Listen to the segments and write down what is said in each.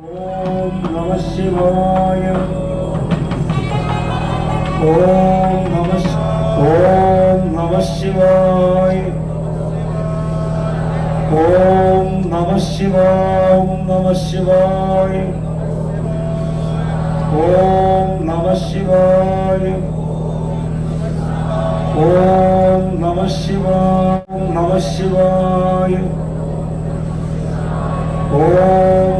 ओम नमः शिवाय ओम नमः ओम नमः शिवाय ओम नमः शिवाय ओम नमः शिवाय ओम नमः शिवाय ओम नमः शिवाय ओम नमः शिवाय ओम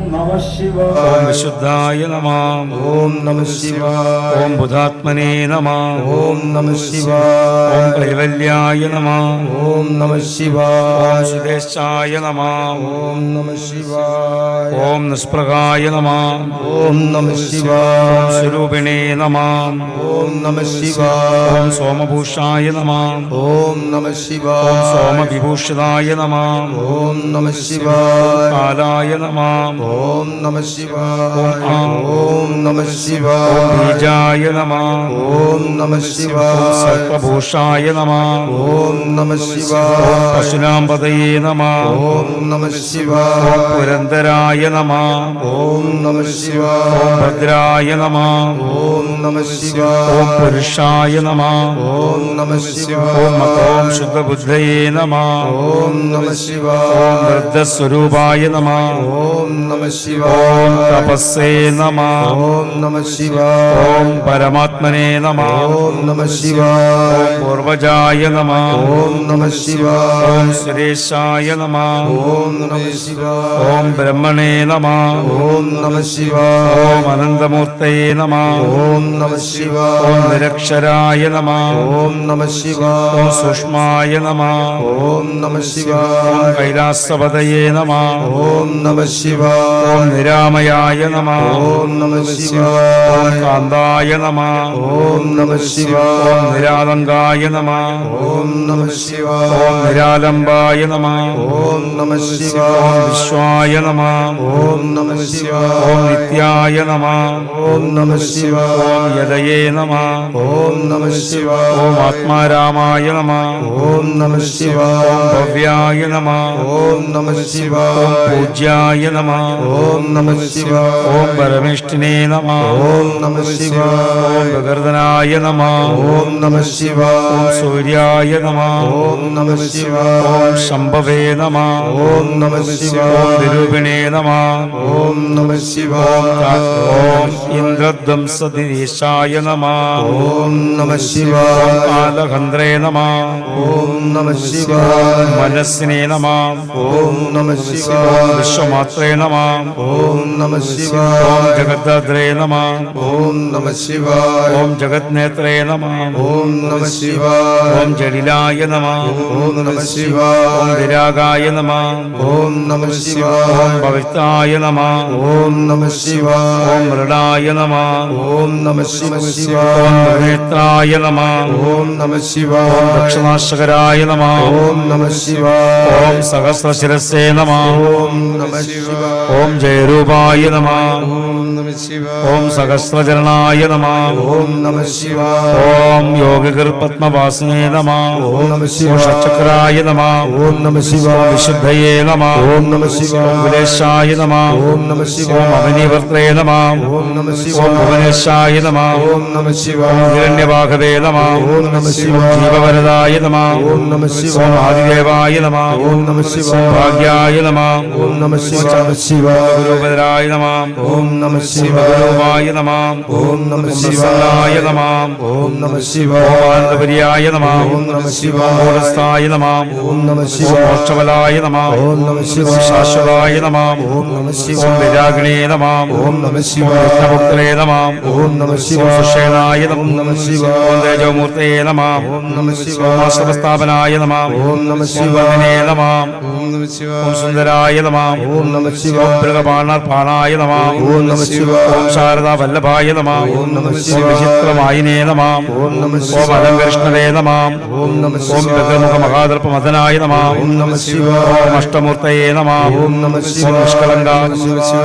ഓം ഓം വിശുദ്ധായ നമാം ഓം നമ ശിവായ ഓം ബുധാത്മനേ നമാം ഓം നമ ഓം ശിവായ കൈവല്യായ നമാം ഓം നമ ഓം ശിവായ സുദേശായ നമാം ഓം നമ ശിവായ ഓം നിസ്പ്രകായ നമാം ഓം നമ ഓം ശിവായ സ്വരൂപിണേ നമാം ഓം നമ ഓം ശിവായ സോമഭൂഷായ നമാം ഓം നമ ഓം ശിവായ സോമവിഭൂഷിതായ നമാം ഓം നമ ശിവായ കാലായ നമാം ഓം നമ ശിവായ ഓം ഓം നമ ശിവായ നമ ഓം നമ ശിവായ സർപ്പഭൂഷായ നമാം ഓം നമ ശിവായ പശുനാമ്പതയേ നമാം ഓം നമ ശിവായ പുരന്തരായ നമാം ഓം നമ ശിവായ ഭദ്രായ നമാം ഓം നമ ശിവായ ഓം പുരുഷായ നമ ഓം നമ ശിവായ ഓം ഓം ശുദ്ധബുദ്ധയേ നമ ഓം നമ ശിവായ ഓം വൃദ്ധസ്വരൂപായ നമ ഓം നമ ഓം ശിവായ തപസ്സേ നമ ഓം നമ ശിവായ ഓം പരമാത്മനേ നമ ഓം നമ ശിവായ പൂർവജായ നമ ഓം നമ ശിവായ ഓം സുരേശായ നമ ഓം നമ ശിവായ ഓം ബ്രഹ്മണേ നമ ഓം നമ ശിവായ ഓം അനന്തമൂർത്തയേ നമ ഓം നമ ശിവായ ഓം നിരക്ഷരായ നമ ഓം നമ ശിവായ ഓം സുഷ്മായ നമ ഓം നമ ശിവായ ഓം കൈലാസപതയേ നമ ഓം നമ ശിവായ ഓം നിരാമയായ നമ. ഓം നമ ഓം കാന്തായ നമ. ഓം നമ ഓം നിരാലങ്കായ നമ. ഓം നമ ഓം നിരാലംബായ നമ. ഓം നമ ഓം വിശ്വായ നമ. ഓം നമ ഓം നിത്യായ നമ. ഓം നമ ഓം യദയേ നമ. ഓം നമ ഓം ആത്മാരാമായ നമ. ഓം നമ ശിവായ. ഭവ്യായ നമ. ഓം നമ ഓം പൂജ്യായ നമാം. ഓം നമ ശിവ ഓം പരമേഷ്ഠിനേ നമ. ഓം നമ ശിവ ഓം പ്രകൃതനായ നമ. ഓം നമ ശിവ ഓം സൂര്യായ നമ. ഓം നമ ശിവ ഓം ശംഭവേ നമ. ഓം നമ ഓം ശിവായ നിരൂപിണേ നമ. ഓം നമ ശിവ ഓം ഇന്ദ്രധ്വംസതിശായ നമ. ഓം നമ ശിവ കാലഹന്ത്രേ നമ. ഓം നമ ശിവ മനസ്സിനെ നമ. ഓം നമ ശിവ വിശ്വമാത്രേ നമാം. ഓം നമ ഓം ശിവായ ജഗദ്ധാത്രേ നമാം ഓം നമ ശിവായ ഓം ജഗത്നേത്രേ നമ ഓം നമ ശിവായ ഓം ജലിലായ നമ ഓം നമ ശിവായ ഓം വിരാഗായ നമ ഓം നമ ശിവായ ഓം ഭവിത്തായ നമാം ഓം നമ ശിവായ ഓം മൃഡായ നമ ഓം നമ ശിവ ഓം ശിവായ നേത്രായ നമാം ഓം നമ ശിവായ ദക്ഷനാശകരായ നമ ഓം നമ ശിവായ ഓം സഹസ്രശിരസേ നമ ഓം നമ ശിവായ ഓം ജയരൂപായ നമാം ഓം സഹസ്രചരണായ നമ ഓം നമ ശിവ ഓം യോഗികൃപത്മവാസിനേ നമ ഓം നമ ഓം നമ ഷച്ചക്രായ നമാം ഓം നമ ശിവ വിശുദ്ധയേ നമ ഓം നമ ശിവ ഉപദേശായ നമ ഓം നമ ശിവ ഓം നമ നമാം ഓം നമ ഓം ശിവായ ഭുവനേശായ നമ ഓം നമ ശിവ ഹിരണ്യവാഹവേ നമ ഓം നമ ശിവ ജീവവരദായ നമ ഓം നമ ഓം ആദിദേവായ നമ ഓം നമ ശിവ ഭാഗ്യായ നമ ഓം നമ ശിവായ ശിവായ ഗുരുപദരായ നമാം ഓം നമ ശിവായ നമാം ഓം നമ ശിവ ശിവായ നമാം ഓം നമ ശിവായ ഓമാനന്ദപര്യായ നമാം ഓം നമ ശിവായ നമാം ഓം നമ ശിവ മോക്ഷബലായ നമാം ഓം നമ ശിവായ ശാശ്വതായ നമാം ഓം നമ ഓം ശിവായ വിരാഗിണേ നമാം ഓം നമ നമാം ഓം നമ ഓം നമം നമ ശിവ ഓം തേജോമൂർത്തയേ നമാം ഓം നമ നമാം ഓം നമ നമാം ഓം നമ ഓം ശിവായ സുന്ദരായ നമാം ഓം നമ ഓം ശിവായ നമ നമാം ഓം നമ ഓം ശാരദാ വല്ലഭായ നമ ഓം നമഃ ഓം. വിചിത്രമായിനേ നമാം ഓം നമഃ ഓം. അലങ്കൃഷ്ണനേ നമ ഓം നമ ഓം ഭദ്രമുഖ മഹാദർപ്പ മദനായ നമ ഓം നമ ഓം അഷ്ടമൂർത്തയേ നമ ഓം നമ ഓം നിഷ്കളങ്ക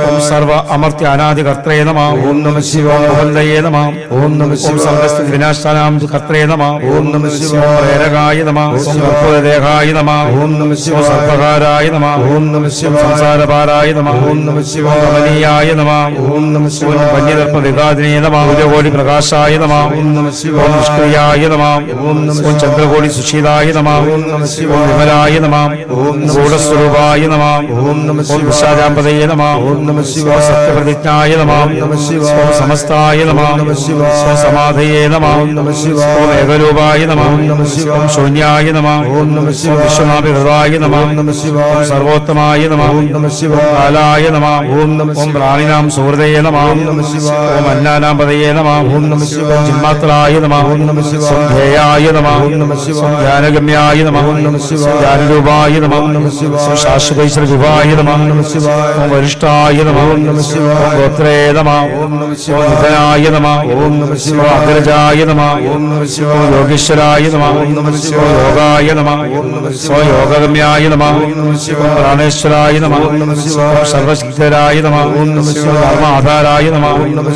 ഓം സർവ അമർത്യ അനാദികർത്തേ നമ ഓം നമ ശിവായ ഭവന്തയേ നമാം ഓം നമ ഓം ശിവായ സർവസ്ഥിതി വിനാശാനാം കർത്തേ നമ ഓം നമ ഓം പ്രേരകായ നമ ഓം കർപ്പൂരദേഹായ നമാം ഓം നമ ഓം സർപ്പകാരായ നമാം ഓം നമ ശിവായ സംസാരപാരായ നമാം ഓം നമ ശിവായ കമനീയായ ഓം നമ വികാദിനേ പ്രകാശായ നമാം ഓം നമ ഓം ശിവായ നിഷ്ക്രിയായ നമാം ഓം നമ ഓം ചന്ദ്രകോടി സുശീലായ നമാം ഓം നമ ഓം ശിവായ വിമലായ നമാം ഓം ഗൂഢസ്വരൂപായ നമാം ഓം നമ ഓം നമാം നമ സത്യപ്രതിജ്ഞായ നമാം ഓം നമ ശിവായ ഓം സമസ്തായ നമാം ഓം നമ ശിവായ ഓം സമാധയേ നമാം ഓം നമ ശിവായ ഓം ഏകരൂപായ നമാം ഓം നമ ശിവായ ഓം ശൂന്യായ നമാം ഓം നമ ശിവായ വിശ്വനാഭിഹൃതായ നമാം ഓം നമ ശിവായ ഓം സർവോത്തമായ നമാം ഓം നമ ശിവായ കാലായ നമാം ഓം നമ ഓം ശിവായ പ്രാണിനാം സുഹൃദയേ നമ ഓം അന്നാനാം പദയേ നമാം ഓം നമ ശിവായ ചിന്മാത്രായ നമാം ഓം ശിവായ ഓം ധ്യേയായ നമാം ഓം ശിവായ ധ്യാനഗമ്യായ നമാം ഓം ശിവായ ധ്യാനരൂപായ നമാം ഓം നമ ശിവായ ഓം ശാശ്വതൈശ്വരവിഭായ നമാം ഓം ശിവായ ഓം വരിഷ്ഠായ നമാം ഓം ശിവായ ഓം ഗോത്രേ നമാം ഓം ഓം ശിവായ നിധനായ നമാം ശിവായ ഓം അഗ്രജായ നമാം ഓം നമ ഓം ശിവായ യോഗീശ്വരായ നമാം നമ ഓം ശിവായ യോഗായ നമാം നമ ഓം ശിവായ യോഗഗമ്യായ നമാം നമ ശിവായ ഓം പ്രാണേശ്വരായ നമ ഓം സർവസിദ്ധരായ നമാം ഓം നമ ഓം നമ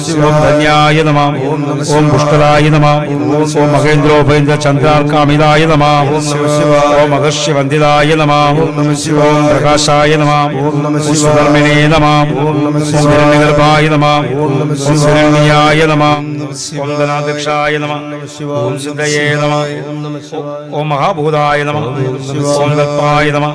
നമാം ഓം നമ ഓം പുഷ്കരായ നമാം ഓം മഹേന്ദ്രോപേന്ദ്ര ചന്ദ്രാർക്കാമിതായ നമാം ഓം നമ ഓം മഹർഷിവന്ദിതായ നമാം ഓം നമ ശിവായ ഓം പ്രകാശായ നമാം ഓം നമ ഓം നമാം ഓം നമ ഓം നമാം ഓം നമ ഓം ഹിരണ്യായ നമാം ഓം ധനാധ്യക്ഷായ നമഃ ഓം സിദ്ധയേ നമഃ ഓം മഹാഭൂതായ നമഃ ഓം കൽപ്പായ നമഃ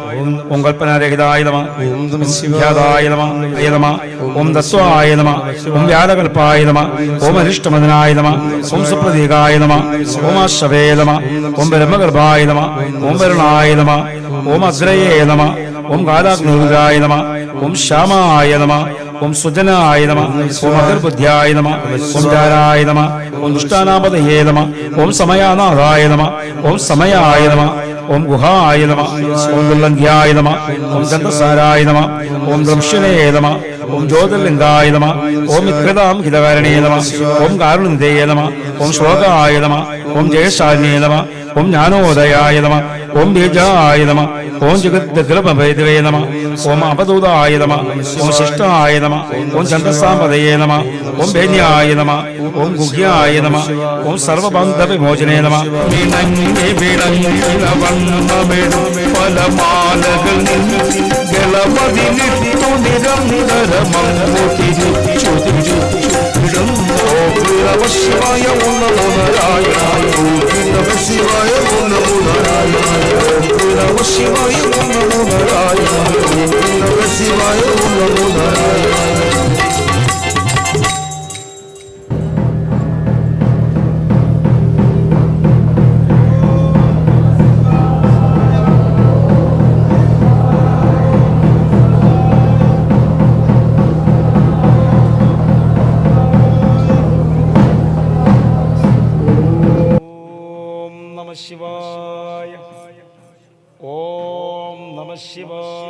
ഓം കൽപ്പനാരഹിതായ നമഃ ഓം നമ ശിവായ നമ അയ നമഃ ഓം ദസ്വായ നമ ഓം വ്യാലകൽപ്പായ നമ ഓം അരിഷ്ടമദനായ നമ ഓം സുപ്രതീകായ നമ ഓം നമ ഓം ബ്രഹ്മഗർഭായ നമ ഓം വരുണായ നമ ഓം അഗ്രയേ നമഃ ഓം കാലാഗ്നിരുദ്രായ നമ ഓം ശ്യാമായ നമ ഓം സുജനായ നമ ഓം അഗർബുദ്ധ്യായ നമ ഓം ചാരായ നമ ഓം ദുഷ്ടാനാപതയേ നമ ഓം സമയാനാഥായ നമ ഓം സമയായ നമഃ ഓം ഗുഹായ നമ ഓം ദുർലംഘ്യായ നമ ഓം ഗന്ധസാരായ നമ ഓം ദ്രംശനേ നമ ഓം ജ്യോതിർലിംഗായ നമ ഓം ഇക്രതാം ഹിതകാരണേ നമ ഓം കാരുണിന്ദേയ നമ ഓം ശ്ലോകായ നമ ഓം ജയശാലിനേ നമ ഓം ജ്ഞാനോദയായ നമ ഓം ബീജായ നമ ഓം ജഗദ്ഗ്രഭേദവേ നമ ഓം അപദൂതായ നമ ഓം ശിഷ്ടായ നമ ഓം ചന്ദ്രസാമ്പതയേ നമ ഓം ബേന്യായ നമ ഓം ഗുഹ്യായ നമ ഓം സർവബന്ധ വിമോചനേ നമ വണ്ണമിടും പല മാലകൾ ഗളപതി നിത്തു നിരന്തരമങ്ങോട്ടി ശിവായ ഉള്ളവരായ ശിവായ ഉള്ളവരായ ഓം നമ ശിവായ ഓം നമ ശിവായ